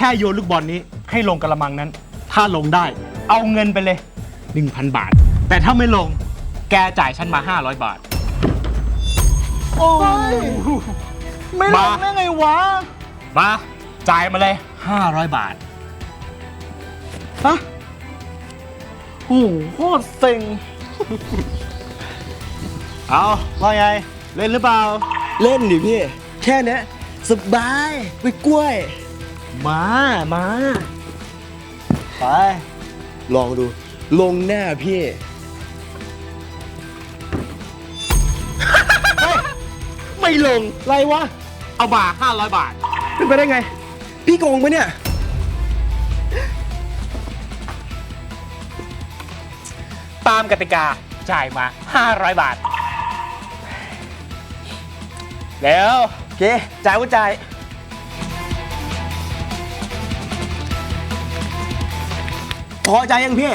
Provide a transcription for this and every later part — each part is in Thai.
ค่โยนลูกบอลนี้ให้ลงกระมังนั้น ถ้าลงได้ เอาเงินไปเลย 1,000 บาท แต่ถ้าไม่ลง แกจ่ายฉันมา 500 บาท โอ้ยไม่ลมางได้ไงวะ มาจ่ายมาเลย 500 บาทฮะโอ้โหโคตรเซ็ง เอาว่าไง เล่นหรือเปล่า เล่นดิพี่ แค่เนี้ยสบาย ไปกล้วย มามาไป ลองดู ลงแน่พี่ ไม่ลงไรวะ เอาบาท500บาท เป็นไปได้ไง พี่โกงปะเนี่ย ตามกติกา จ่ายมา 500 บาท แล้ว โอเค จ่ายว่าจ่าย พอใจยังพี่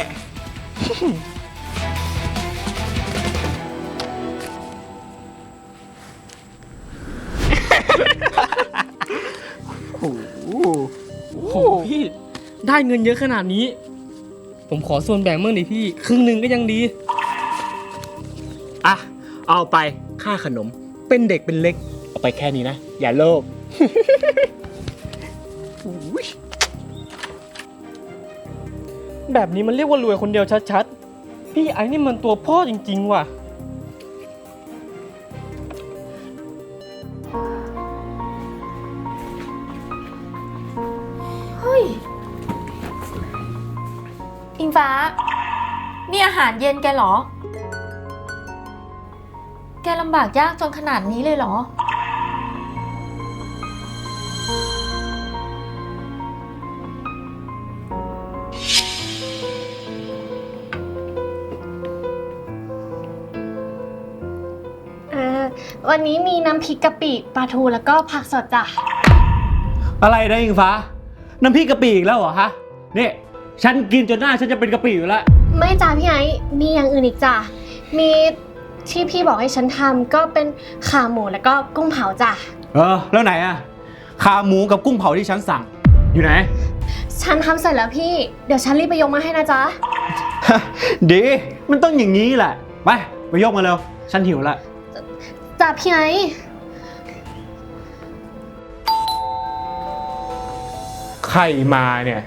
โอ้โหพี่ ได้เงินเยอะขนาดนี้ ผมขอส่วนแบ่งบ้างดิพี่ ครึ่งหนึ่งก็ยังดี อะ เอาไปค่าขนม เป็นเด็กเป็นเล็ก เอาไปแค่นี้นะ อย่าโลภ แบบนี้มันเรียกว่ารวยคนเดียวชัดๆ พี่ไอ้นี่มันตัวพ่อจริงๆว่ะ เฮ้ย อิงฟ้า นี่อาหารเย็นแกเหรอ แกลำบากยากจนขนาดนี้เลยเหรอ นนี้มีน้ำพริกกะปิปลาทูแล้วก็ผักสดจ้ะ อะไรนะอิงฟ้า น้ำพริกกะปิอีกแล้วเหรอฮะนี่ฉันกินจนหน้าฉันจะเป็นกะปิอยู่แล้ว ไม่จ้าพี่ไอ้มีอย่างอื่นอีกจ้ะ มีที่พี่บอกให้ฉันทำก็เป็นขาหมูแล้วก็กุ้งเผาจ้ะ เออ แล้วไหนอะขาหมูกับกุ้งเผาที่ฉันสั่ง อยู่ไหน ฉันทำเสร็จแล้วพี่ เดี๋ยวฉันรีบไปยกมาให้นะจ๊ะ ดี มันต้องอย่างนี้แหละ ไป ไปยกมาเร็ว ฉันหิวละ จ้ะพี่ไอ้ใครมาเนี่ย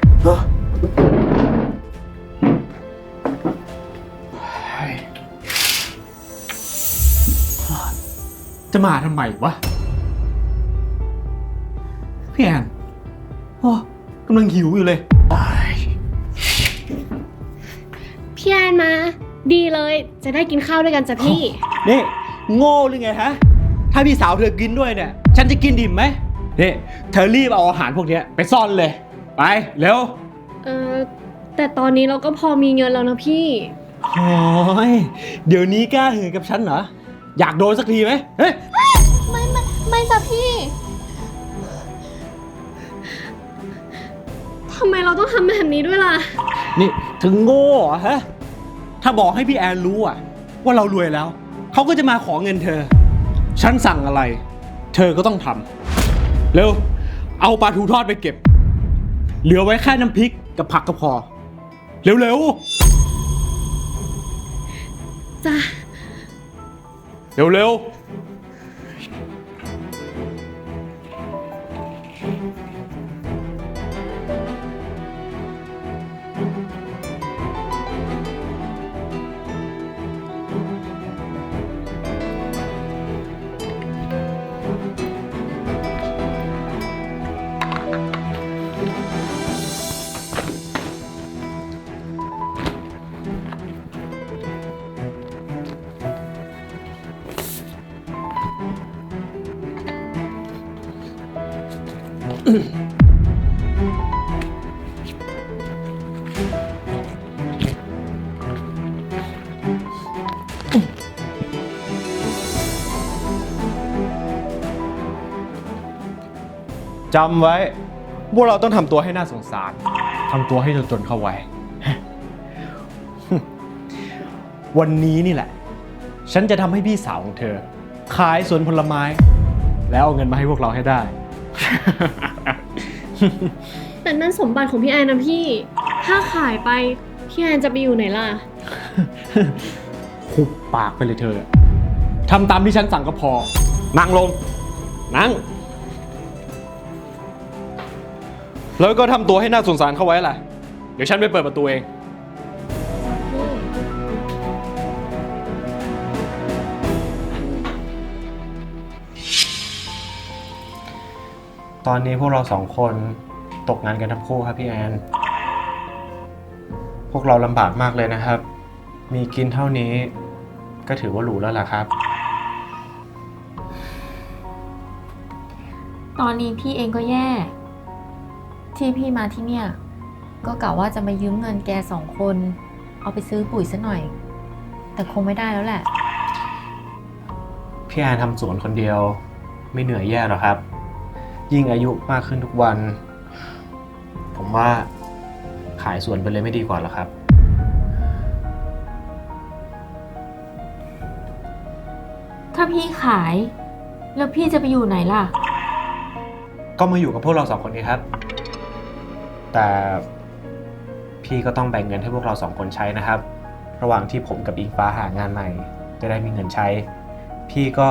จะมาทำไมวะ พี่แอนโอ้กำลังหิวอยู่เลย พี่แอนมา ดีเลย จะได้กินข้าวด้วยกันจ้ะพี่ นี่ โง่หรือไงฮะ ถ้าพี่สาวเธอกินด้วยเนี่ย ฉันจะกินดิ่มไหมนี่เธอรีบเอาอาหารพวกเนี้ยไปซ่อนเลย ไป เร็ว เออแต่ตอนนี้เราก็พอมีเงินแล้วนะพี่ โอ้ยเดี๋ยวนี้กล้าหือกับฉันเหรอ อยากโดนสักทีไหมเฮ้ย ไม่ไม่ไม่จ้ะพี่ทำไมเราต้องทำแบบนี้ด้วยล่ะ นี่ถึงโง่เหรอฮะ ถ้าบอกให้พี่แอนรู้อะว่าเรารวยแล้ว เขาก็จะมาขอเงินเธอ ฉันสั่งอะไร เธอก็ต้องทำเร็ว เอาปลาทูทอดไปเก็บ เหลือไว้แค่น้ำพริกกับผักก็พอ เร็วจ้ะๆเร็วๆ จำไว้ พวกเราต้องทำตัวให้น่าสงสารทำตัวให้จนๆเข้าไว้ วันนี้นี่แหละ ฉันจะทำให้พี่สาวของเธอ ขายสวนผลไม้ แล้วเอาเงินมาให้พวกเราให้ได้ แต่นั่นสมบัติของพี่แอนนะพี่ ถ้าขายไป พี่แอนจะไปอยู่ไหนล่ะหุบปากไปเลยเธอทำตามที่ฉันสั่งก็พอ นั่งลง นั่ง แล้วก็ทำตัวให้น่าสงสารเข้าไว้แหละเดี๋ยวฉันไปเปิดประตูเอง ตอนนี้พวกเราสองคนตกงานกันทั้งคู่ครับพี่แอน พวกเราลำบากมากเลยนะครับ มีกินเท่านี้ก็ถือว่าหรูแล้วล่ะครับ ตอนนี้พี่เองก็แย่ ที่พี่มาที่เนี่ย ก็กะว่าจะมายืมเงินแกสองคน เอาไปซื้อปุ๋ยซะหน่อย แต่คงไม่ได้แล้วแหละ พี่แอนทำสวนคนเดียว ไม่เหนื่อยแย่หรอกครับ ยิ่งอายุมากขึ้นทุกวัน ผมว่าขายสวนไปเลยไม่ดีกว่าหรอครับ ถ้าพี่ขาย แล้วพี่จะไปอยู่ไหนล่ะ ก็มาอยู่กับพวกเราสองคนนี้ครับ แต่พี่ก็ต้องแบ่งเงินให้พวกเราสองคนใช้นะครับ ระหว่างที่ผมกับอิงฟ้าหางานใหม่ จะได้มีเงินใช้ พี่ก็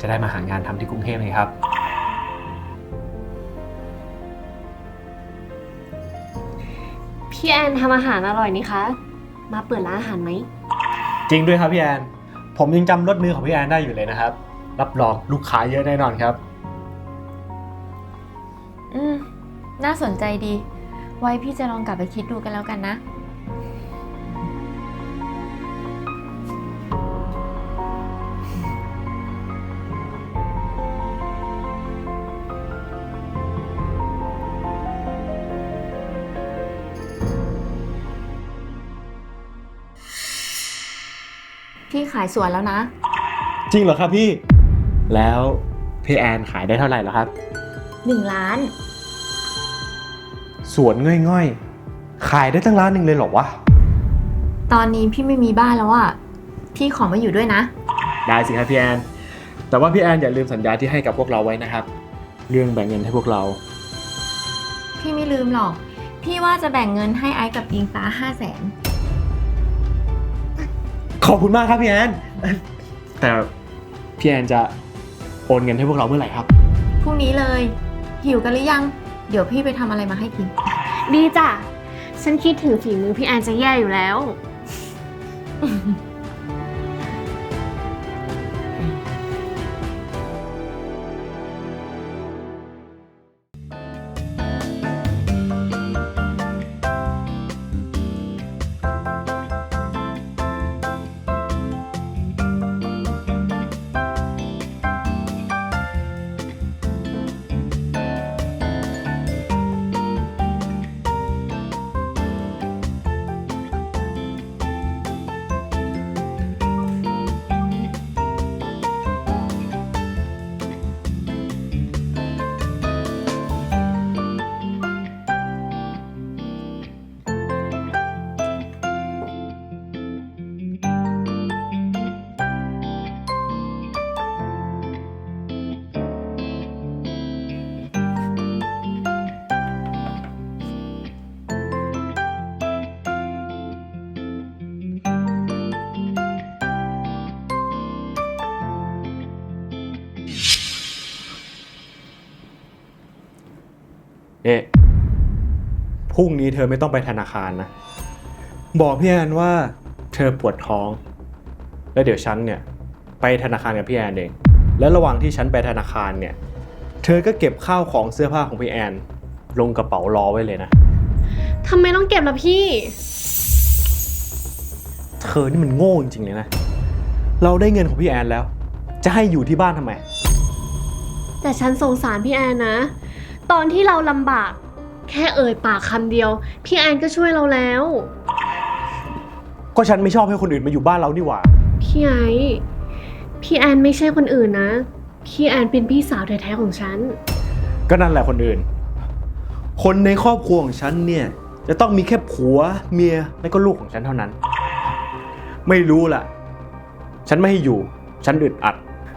จะได้มาหางานทำที่กรุงเทพเลยครับ พี่แอนทำอาหารอร่อยนี่คะ มาเปิดร้านอาหารไหม จริงด้วยครับพี่แอน ผมยังจำรสมือของพี่แอนได้อยู่เลยนะครับ รับรองลูกค้าเยอะแน่นอนครับ อืม น่าสนใจดี ไว้พี่จะลองกลับไปคิดดูกันแล้วกันนะ พี่ขายสวนแล้วนะ จริงเหรอครับพี่ แล้วพี่แอนขายได้เท่าไหร่แล้วครับหนึ่งล้าน สวนง่อยๆ ขายได้ตั้งล้านหนึ่งเลยเหรอวะ ตอนนี้พี่ไม่มีบ้านแล้วอะพี่ขอมาอยู่ด้วยนะ ได้สิครับพี่แอน แต่ว่าพี่แอนอย่าลืมสัญญาที่ให้กับพวกเราไว้นะครับ เรื่องแบ่งเงินให้พวกเรา พี่ไม่ลืมหรอก พี่ว่าจะแบ่งเงินให้ไอ้กับอิงฟ้าห้าแสนขอบคุณมากครับพี่แอน แต่พี่แอนจะโอนเงินให้พวกเราเมื่อไหร่ครับ พรุ่งนี้เลย หิวกันหรือยัง เดี๋ยวพี่ไปทำอะไรมาให้กิน ดีจ้ะ ฉันคิดถึงฝีมือพี่แอนจะแย่อยู่แล้ว พรุ่งนี้เธอไม่ต้องไปธนาคารนะ บอกพี่แอนว่าเธอปวดท้อง แล้วเดี๋ยวฉันเนี่ยไปธนาคารกับพี่แอนเอง แล้วระหว่างที่ฉันไปธนาคารเนี่ย เธอก็เก็บข้าวของเสื้อผ้าของพี่แอน ลงกระเป๋ารอไว้เลยนะ ทำไมต้องเก็บล่ะพี่ เธอนี่มันโง่จริงๆเลยนะ เราได้เงินของพี่แอนแล้ว จะให้อยู่ที่บ้านทำไม แต่ฉันสงสารพี่แอนนะ ตอนที่เราลำบาก แค่เอ่ยปากคำเดียว พี่แอนก็ช่วยเราแล้ว ก็ฉันไม่ชอบให้คนอื่นมาอยู่บ้านเรานี่หว่า พี่ไอ้พี่แอนไม่ใช่คนอื่นนะ พี่แอนเป็นพี่สาวแท้ๆของฉัน ก็นั่นแหละคนอื่น คนในครอบครัวของฉันเนี่ยจะต้องมีแค่ผัวเมียและก็ลูกของฉันเท่านั้น ไม่รู้ล่ะ ฉันไม่ให้อยู่ ฉันอึดอัด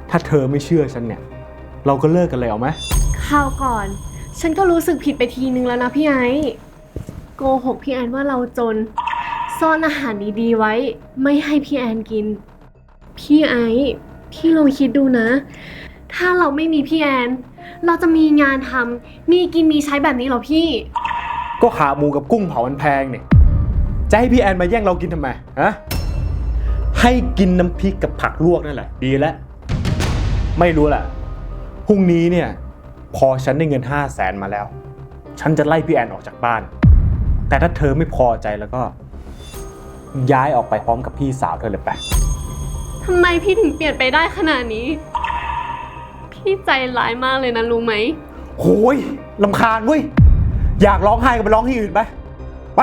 ถ้าเธอไม่เชื่อฉันเนี่ย เราก็เลิกกันเลยเอาไหมคราวก่อน ฉันก็รู้สึกผิดไปทีนึงแล้วนะพี่ไอซ์โกหกพี่แอนว่าเราจน ซ่อนอาหารดีๆไว้ ไม่ให้พี่แอนกิน พี่ไอซ์พี่ลองคิดดูนะ ถ้าเราไม่มีพี่แอน เราจะมีงานทำมีกินมีใช้แบบนี้เหรอพี่ ก็ขาหมูกับกุ้งเผามันแพงเนี่ยจะให้พี่แอนมาแย่งเรากินทำไมฮะให้กินน้ำพริกกับผักลวกนั่นแหละ ดีแล้ว ไม่รู้แหละพรุ่งนี้เนี่ย พอฉันได้เงินห้าแสนมาแล้ว ฉันจะไล่พี่แอนออกจากบ้าน แต่ถ้าเธอไม่พอใจแล้วก็ ย้ายออกไปพร้อมกับพี่สาวเธอเลยไป ทำไมพี่ถึงเปลี่ยนไปได้ขนาดนี้ พี่ใจร้ายมากเลยนะรู้ไหมโอ้ยลำคาญเว้ย อยากร้องไห้ก็ไปร้องที่อื่นไป ไป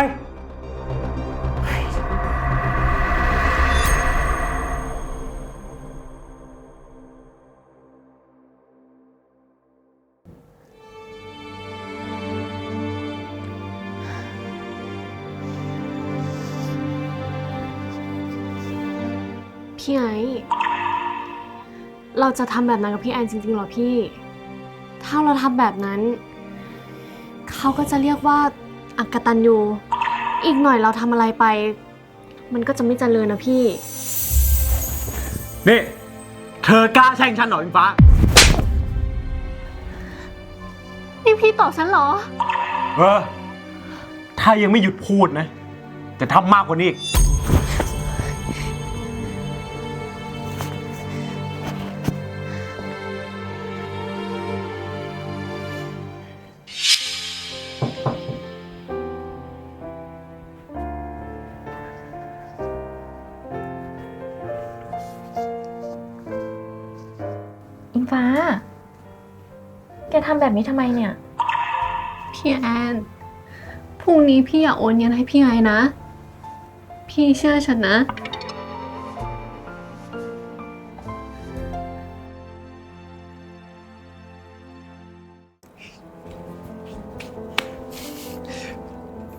เราจะทำแบบนั้นกับพี่แอนจริงๆเหรอพี่ ถ้าเราทำแบบนั้น เขาก็จะเรียกว่าอักตันยูอีกหน่อยเราทำอะไรไป มันก็จะไม่เจริญนะพี่ นี่ เธอกล้าแช่งฉันเหรออิงฟ้า นี่พี่ตอบฉันเหรอ เออ ถ้ายังไม่หยุดพูดนะ จะทำมากกว่านี้อีก แกทำแบบนี้ทำไมเนี่ย พี่แอน พรุ่งนี้พี่อย่าโอนเงินให้พี่ไอซ์นะ พี่เชื่อฉันนะ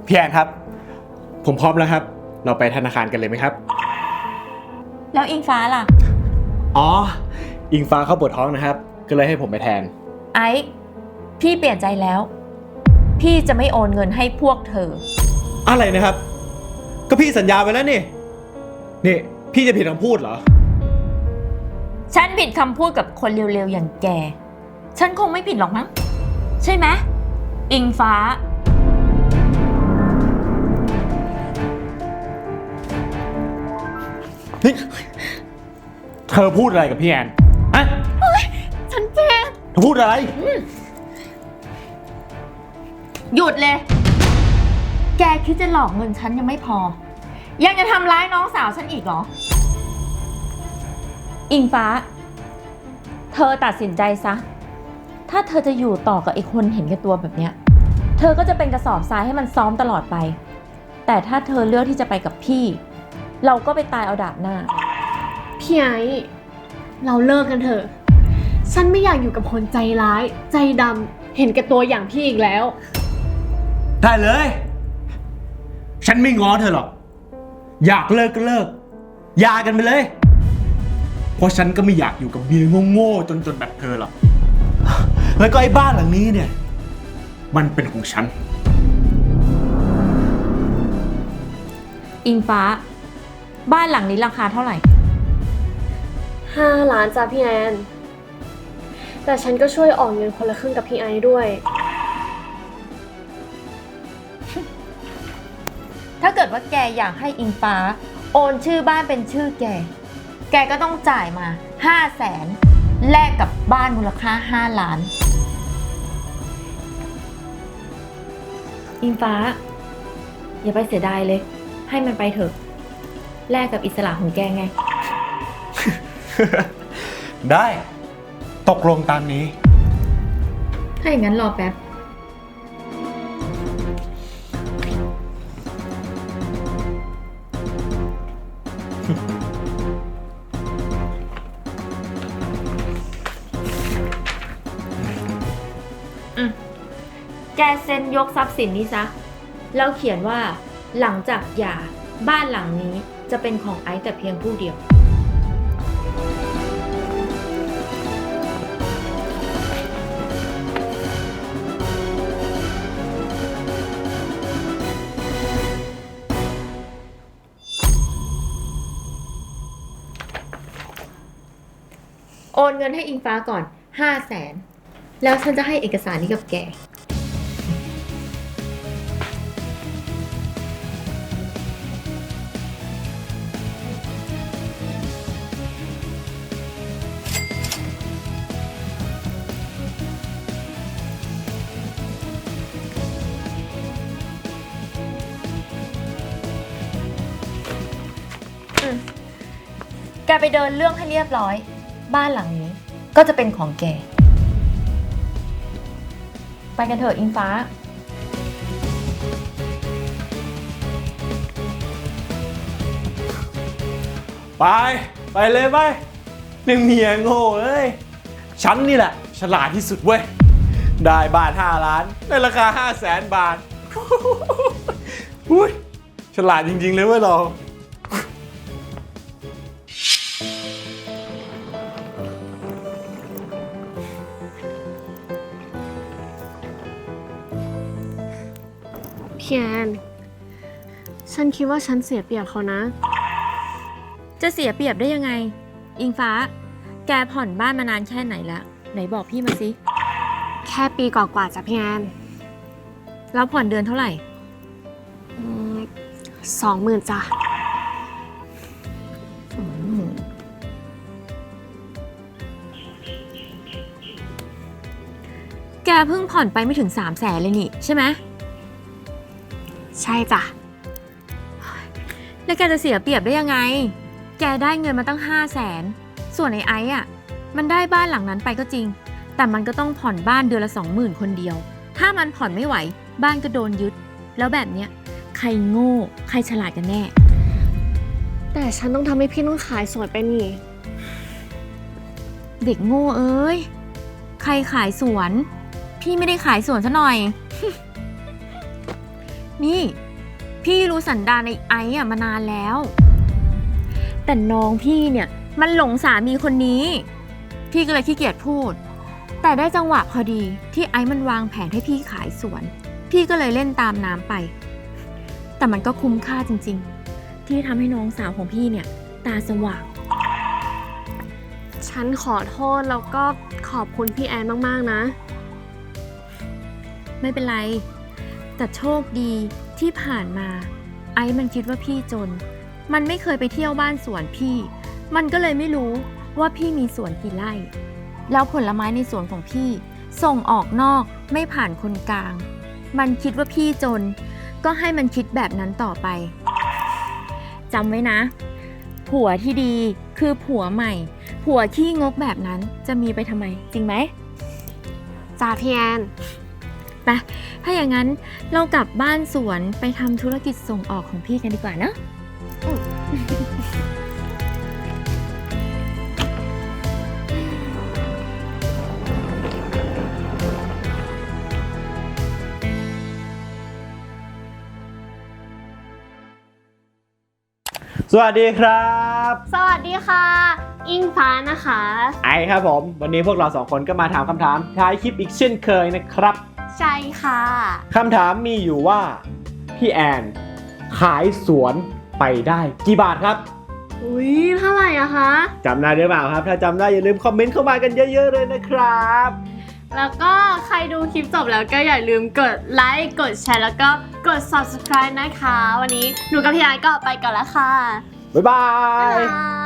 พี่แอนครับ ผมพร้อมแล้วครับ เราไปธนาคารกันเลยไหมครับ แล้วอิงฟ้าล่ะ อ๋อ อิงฟ้าเข้าปวดท้องนะครับ ก็เลยให้ผมไปแทน ไอ้ พี่เปลี่ยนใจแล้ว พี่จะไม่โอนเงินให้พวกเธอ อะไรนะครับ ก็พี่สัญญาไว้แล้วนี่ นี่ พี่จะผิดคำพูดเหรอ ฉันผิดคำพูดกับคนเร็วๆอย่างแก ฉันคงไม่ผิดหรอกมั้ง ใช่ไหมอิงฟ้า นี่เธอพูดอะไรกับพี่แอนฮะฉันเจ็บเธอพูดอะไร หยุดเลย แกคิดจะหลอกเงินฉันยังไม่พอ ยังจะทำร้ายน้องสาวฉันอีกเหรอ อิงฟ้า เธอตัดสินใจซะ ถ้าเธอจะอยู่ต่อกับไอ้คนเห็นแก่ตัวแบบเนี้ย เธอก็จะเป็นกระสอบทรายให้มันซ้อมตลอดไป แต่ถ้าเธอเลือกที่จะไปกับพี่ เราก็ไปตายเอาดาบหน้า พี่ไอซ์เราเลิกกันเถอะ ฉันไม่อยากอยู่กับคนใจร้าย ใจดำเห็นแก่ตัวอย่างพี่อีกแล้ว ได้เลย ฉันไม่ง้อเธอหรอก อยากเลิกก็เลิกหยากันไปเลย เพราะฉันก็ไม่อยากอยู่กับเมียโง่ๆจนๆแบบเธอหรอก แล้วก็ไอ้บ้านหลังนี้เนี่ย มันเป็นของฉัน อิงฟ้า บ้านหลังนี้ราคาเท่าไหร่ ห้าล้านจ้ะพี่แอน แต่ฉันก็ช่วยออกเงินคนละครึ่งกับพี่ไอซ์ด้วย เกิดว่าแกอยากให้อิงฟ้า โอนชื่อบ้านเป็นชื่อแก แกก็ต้องจ่ายมา5 0 0แสนแลกกับบ้านมูลค่า5ล้าน อิงฟ้า อย่าไปเสียดายเลย ให้มันไปเถอะ แลกกับอิสระของแกไง ได้ ตกลงตามนี้ ถ้าอย่างนั้นรอแป๊บ แกเซ็นยกทรัพย์สินนี้ซะ แล้วเขียนว่า หลังจากหย่าบ้านหลังนี้จะเป็นของไอซ์แต่เพียงผู้เดียว โอนเงินให้อิงฟ้าก่อนห้าแสน แล้วฉันจะให้เอกสารนี้กับแก ไปเดินเรื่องให้เรียบร้อย บ้านหลังนี้ ก็จะเป็นของแก ไปกันเถอะอิงฟ้า ไป ไปเลยไปนางเมียโง่เอ้ย ฉันนี่แหละ ฉลาดที่สุดเว้ย ได้บ้าน5ล้านในราคา 5 0 0แสนบาท อุ้ยฉลาดจริง ๆ เลยเว้ยเรา แอนฉันคิดว่าฉันเสียเปรียบเขานะ จะเสียเปรียบได้ยังไง อิงฟ้า แกผ่อนบ้านมานานแค่ไหนแล้ว ไหนบอกพี่มาสิ แค่ปีกว่าๆจ้ะพี่แอนแล้วผ่อนเดือนเท่าไหร่สองหมื่นจ้ะแกเพิ่งผ่อนไปไม่ถึง3 0 0แสนเลยนี่ใช่ไหม ใช่จ้ะ แล้วแกจะเสียเปรียบได้ยังไง แกได้เงินมาตั้ง5 0 0แสน ส่วนไอ้ไอ้อะมันได้บ้านหลังนั้นไปก็จริง แต่มันก็ต้องผ่อนบ้านเดือนละ20,000คนเดียว ถ้ามันผ่อนไม่ไหว บ้านก็โดนยึด แล้วแบบเนี้ยใครโง่ ใครฉลาดกันแน่ แต่ฉันต้องทำให้พี่ต้องขายสวนไปนี่ เด็กโง่เอ้ย ใครขายสวน พี่ไม่ได้ขายสวนซะหน่อย นี่ พี่รู้สันดานในไอ้อะมานานแล้ว แต่น้องพี่เนี่ยมันหลงสามีคนนี้ พี่ก็เลยขี้เกียจพูด แต่ได้จังหวะพอดีที่ไอ้มันวางแผนให้พี่ขายสวน พี่ก็เลยเล่นตามน้ำไป แต่มันก็คุ้มค่าจริงๆ ที่ทำให้น้องสาวของพี่เนี่ยตาสว่าง ฉันขอโทษแล้วก็ขอบคุณพี่แอนมาก ๆ นะ ไม่เป็นไร แต่โชคดี ที่ผ่านมา ไอ้มันคิดว่าพี่จน มันไม่เคยไปเที่ยวบ้านสวนพี่ มันก็เลยไม่รู้ว่าพี่มีสวนกี่ไร่ แล้วผลไม้ในสวนของพี่ ส่งออกนอกไม่ผ่านคนกลาง มันคิดว่าพี่จน ก็ให้มันคิดแบบนั้นต่อไปจำไว้นะ ผัวที่ดีคือผัวใหม่ ผัวขี้งกแบบนั้นจะมีไปทำไม จริงไหมจ้าพี่แอน ไปถ้าอย่างนั้นเรากลับบ้านสวนไปทำธุรกิจส่งออกของพี่กันดีกว่าเนอะสวัสดีครับ สวัสดีค่ะ อิงฟ้านะคะ ไอครับผม วันนี้พวกเราสองคนก็มาถามคำถามท้ายคลิปอีกเช่นเคยนะครับ ใช่ค่ะ คำถามมีอยู่ว่า พี่แอน ขายสวนไปได้กี่บาทครับอุ้ยเท่าไหร่อะคะจำได้หรือเปล่าครับ ถ้าจำได้อย่าลืมคอมเมนต์เข้ามากันเยอะ ๆ เลยนะครับ แล้วก็ใครดูคลิปจบแล้วก็อย่าลืมกดไลค์กดแชร์แล้วก็กด subscribe นะคะ วันนี้หนูกับพี่ไอซ์ก็ไปก่อนแล้วค่ะ บ๊ายบาบ๊ายย บาย